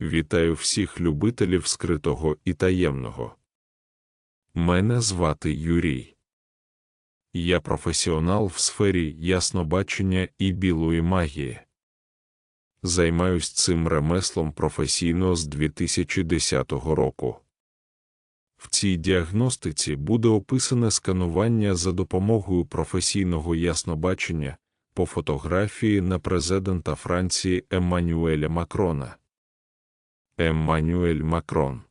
Вітаю всіх любителів скритого і таємного. Мене звати Юрій. Я професіонал в сфері яснобачення і білої магії. Займаюсь цим ремеслом професійно з 2010 року. В цій діагностиці буде описане сканування за допомогою професійного яснобачення по фотографії на президента Франції Еммануеля Макрона. Еммануель Макрон.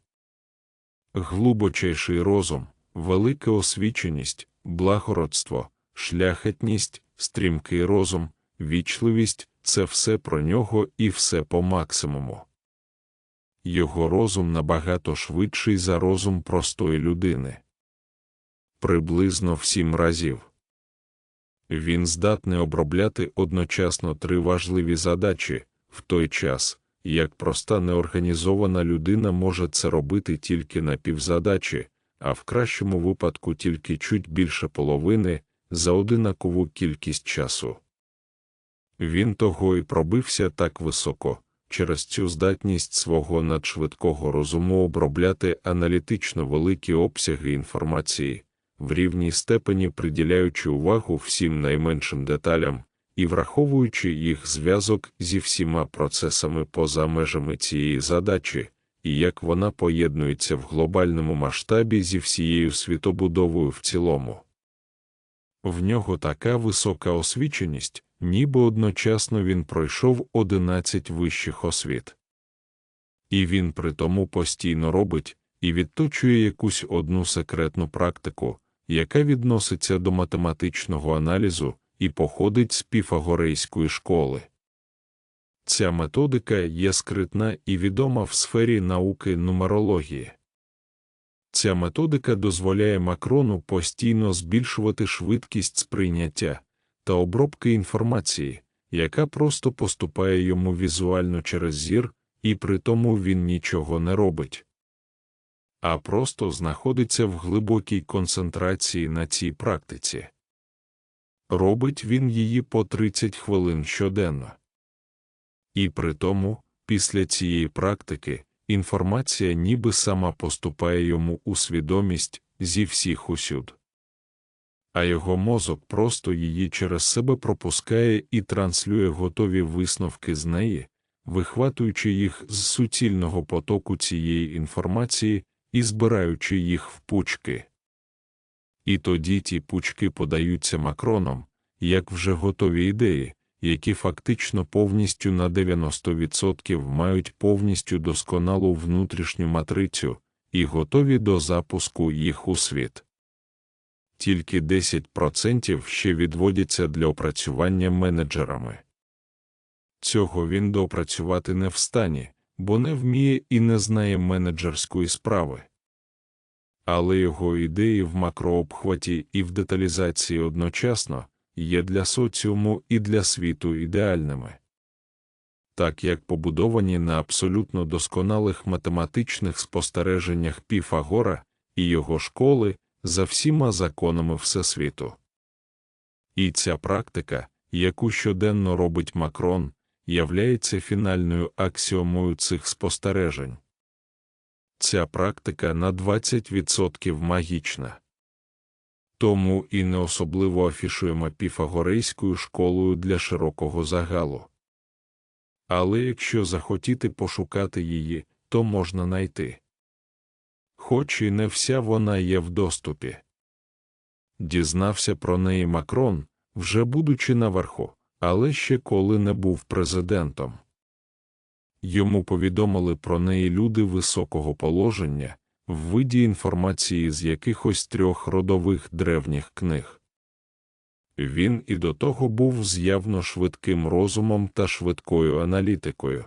Глубочайший розум, велика освіченість, благородство, шляхетність, стрімкий розум, вічливість це все про нього і все по максимуму. Його розум набагато швидший за розум простої людини. Приблизно в сім разів. Він здатний обробляти одночасно три важливі задачі в той час, як проста неорганізована людина може це робити тільки на півзадачі, а в кращому випадку тільки чуть більше половини за одинакову кількість часу. Він того і пробився так високо через цю здатність свого надшвидкого розуму обробляти аналітично великі обсяги інформації, в рівній степені приділяючи увагу всім найменшим деталям і враховуючи їх зв'язок зі всіма процесами поза межами цієї задачі, і як вона поєднується в глобальному масштабі зі всією світобудовою в цілому. В нього така висока освіченість, ніби одночасно він пройшов 11 вищих освіт. І він при тому постійно робить і відточує якусь одну секретну практику, яка відноситься до математичного аналізу і походить з піфагорейської школи. Ця методика є скритна і відома в сфері науки нумерології. Ця методика дозволяє Макрону постійно збільшувати швидкість сприйняття та обробки інформації, яка просто поступає йому візуально через зір, і при тому він нічого не робить, а просто знаходиться в глибокій концентрації на цій практиці. Робить він її по 30 хвилин щоденно. І при тому, після цієї практики, інформація ніби сама поступає йому у свідомість зі всіх усюд. А його мозок просто її через себе пропускає і транслює готові висновки з неї, вихватуючи їх з суцільного потоку цієї інформації і збираючи їх в пучки. І тоді ті пучки подаються макроном, як вже готові ідеї, які фактично повністю на 90% мають повністю досконалу внутрішню матрицю і готові до запуску їх у світ. Тільки 10% ще відводяться для опрацювання менеджерами. Цього він доопрацювати не встані, бо не вміє і не знає менеджерської справи. Але його ідеї в макрообхваті і в деталізації одночасно є для соціуму і для світу ідеальними. Так як побудовані на абсолютно досконалих математичних спостереженнях Піфагора і його школи за всіма законами Всесвіту. І ця практика, яку щоденно робить Макрон, являється фінальною аксіомою цих спостережень. Ця практика на 20% магічна. Тому і не особливо афішуємо піфагорейською школою для широкого загалу. Але якщо захотіти пошукати її, то можна знайти. Хоч і не вся вона є в доступі. Дізнався про неї Макрон, вже будучи наверху, але ще коли не був президентом. Йому повідомили про неї люди високого положення в виді інформації з якихось трьох родових древніх книг. Він і до того був з явно швидким розумом та швидкою аналітикою.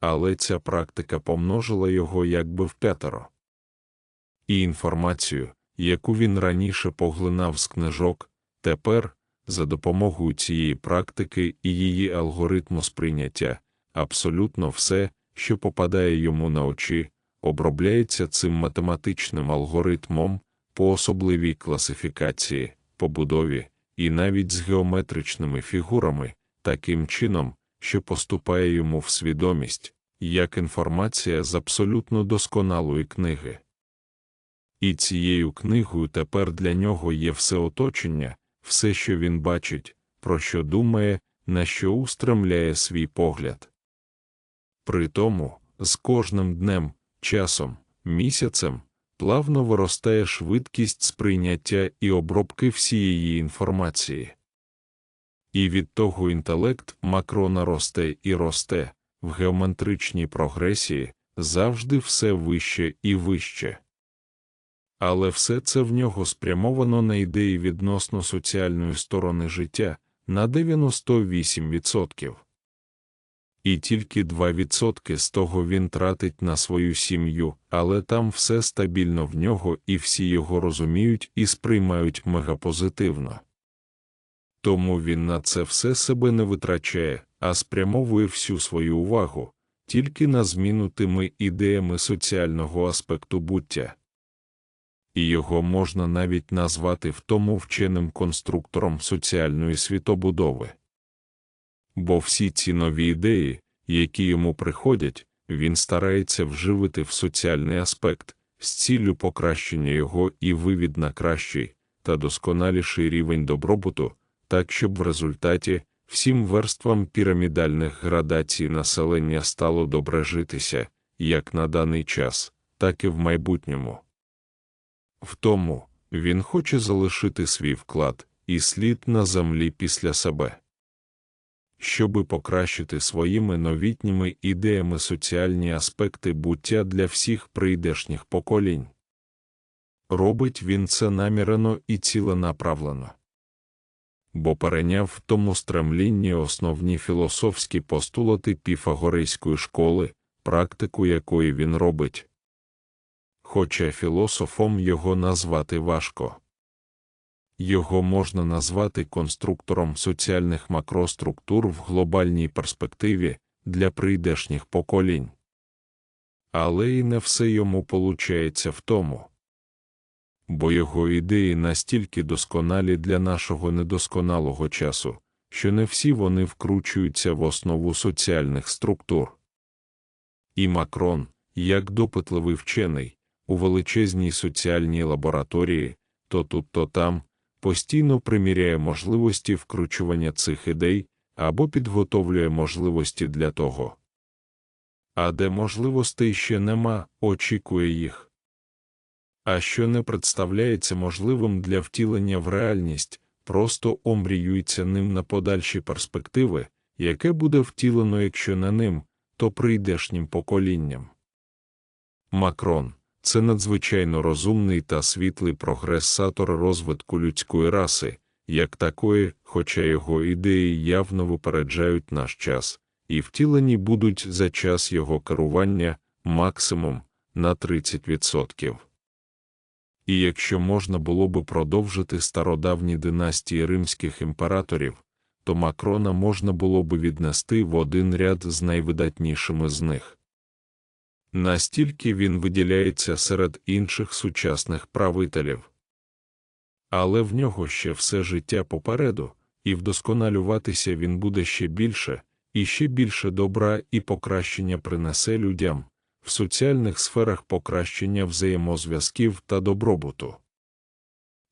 Але ця практика помножила його якби в п'ятеро. І інформацію, яку він раніше поглинав з книжок, тепер, за допомогою цієї практики і її алгоритму сприйняття, абсолютно все, що попадає йому на очі, обробляється цим математичним алгоритмом по особливій класифікації, побудові і навіть з геометричними фігурами, таким чином, що поступає йому в свідомість, як інформація з абсолютно досконалої книги. І цією книгою тепер для нього є все оточення, все, що він бачить, про що думає, на що устремляє свій погляд. При тому, з кожним днем, часом, місяцем плавно виростає швидкість сприйняття і обробки всієї інформації. І від того інтелект Макрона росте і росте, в геометричній прогресії завжди все вище і вище. Але все це в нього спрямовано на ідеї відносно соціальної сторони життя на 98%. І тільки 2% з того він тратить на свою сім'ю, але там все стабільно в нього і всі його розуміють і сприймають мегапозитивно. Тому він на це все себе не витрачає, а спрямовує всю свою увагу тільки на зміну тими ідеями соціального аспекту буття. І його можна навіть назвати в тому вченим конструктором соціальної світобудови. Бо всі ці нові ідеї, які йому приходять, він старається вживити в соціальний аспект з ціллю покращення його і вивід на кращий та досконаліший рівень добробуту, так щоб в результаті всім верствам пірамідальних градацій населення стало добре житися як на даний час, так і в майбутньому. В тому він хоче залишити свій вклад і слід на землі після себе. Щоби покращити своїми новітніми ідеями соціальні аспекти буття для всіх прийдешніх поколінь. Робить він це намірено і ціленаправлено бо перейняв в тому стремлінні основні філософські постулати піфагорейської школи, практику якої він робить. Хоча філософом його назвати важко. Його можна назвати конструктором соціальних макроструктур в глобальній перспективі для прийдешніх поколінь. Але і не все йому получається в тому бо його ідеї настільки досконалі для нашого недосконалого часу, що не всі вони вкручуються в основу соціальних структур. І Макрон, як допитливий вчений, у величезній соціальній лабораторії, то тут, то там, постійно приміряє можливості вкручування цих ідей або підготовлює можливості для того. А де можливостей ще нема, очікує їх а що не представляється можливим для втілення в реальність, просто омріюється ним на подальші перспективи, яке буде втілено, якщо не ним, то прийдешнім поколінням. Макрон це надзвичайно розумний та світлий прогресатор розвитку людської раси, як такої, хоча його ідеї явно випереджають наш час, і втілені будуть за час його керування максимум на 30%. І якщо можна було би продовжити стародавні династії римських імператорів, то Макрона можна було би віднести в один ряд з найвидатнішими з них. Настільки він виділяється серед інших сучасних правителів. Але в нього ще все життя попереду, і вдосконалюватися він буде ще більше, і ще більше добра і покращення принесе людям, в соціальних сферах покращення взаємозв'язків та добробуту.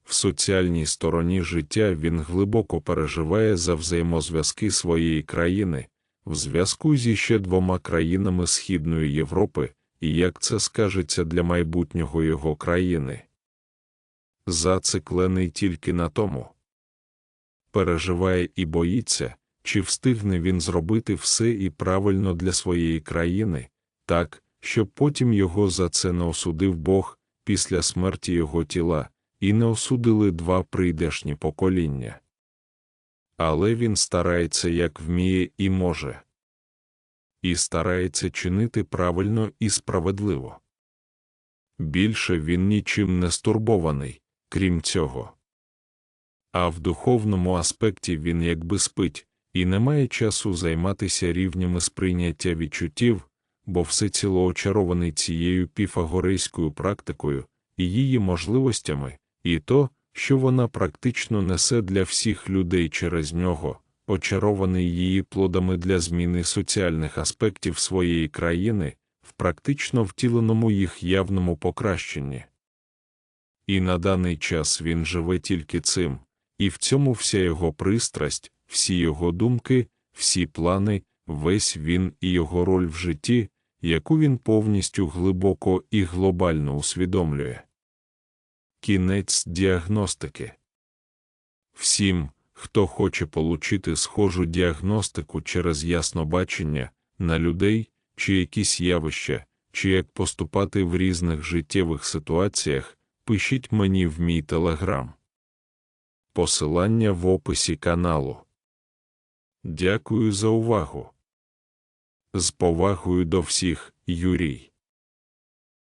В соціальній стороні життя він глибоко переживає за взаємозв'язки своєї країни в зв'язку зі ще двома країнами Східної Європи і як це скажеться для майбутнього його країни. Зациклений тільки на тому. Переживає і боїться, чи встигне він зробити все і правильно для своєї країни, так, щоб потім його за це не осудив Бог після смерті його тіла, і не осудили два прийдешні покоління. Але він старається як вміє і може, і старається чинити правильно і справедливо. Більше він нічим не стурбований, крім цього. А в духовному аспекті він якби спить і не має часу займатися рівнями сприйняття відчуттів, бо всеціло очарований цією піфагорейською практикою і її можливостями, і то, що вона практично несе для всіх людей через нього, очарований її плодами для зміни соціальних аспектів своєї країни в практично втіленому їх явному покращенні. І на даний час він живе тільки цим, і в цьому вся його пристрасть, всі його думки, всі плани, весь він і його роль в житті, яку він повністю глибоко і глобально усвідомлює. Кінець діагностики Всім, хто хоче получити схожу діагностику через яснобачення на людей чи якісь явища, чи як поступати в різних життєвих ситуаціях, пишіть мені в мій телеграм. Посилання в описі каналу. Дякую за увагу. З повагою до всіх, Юрій.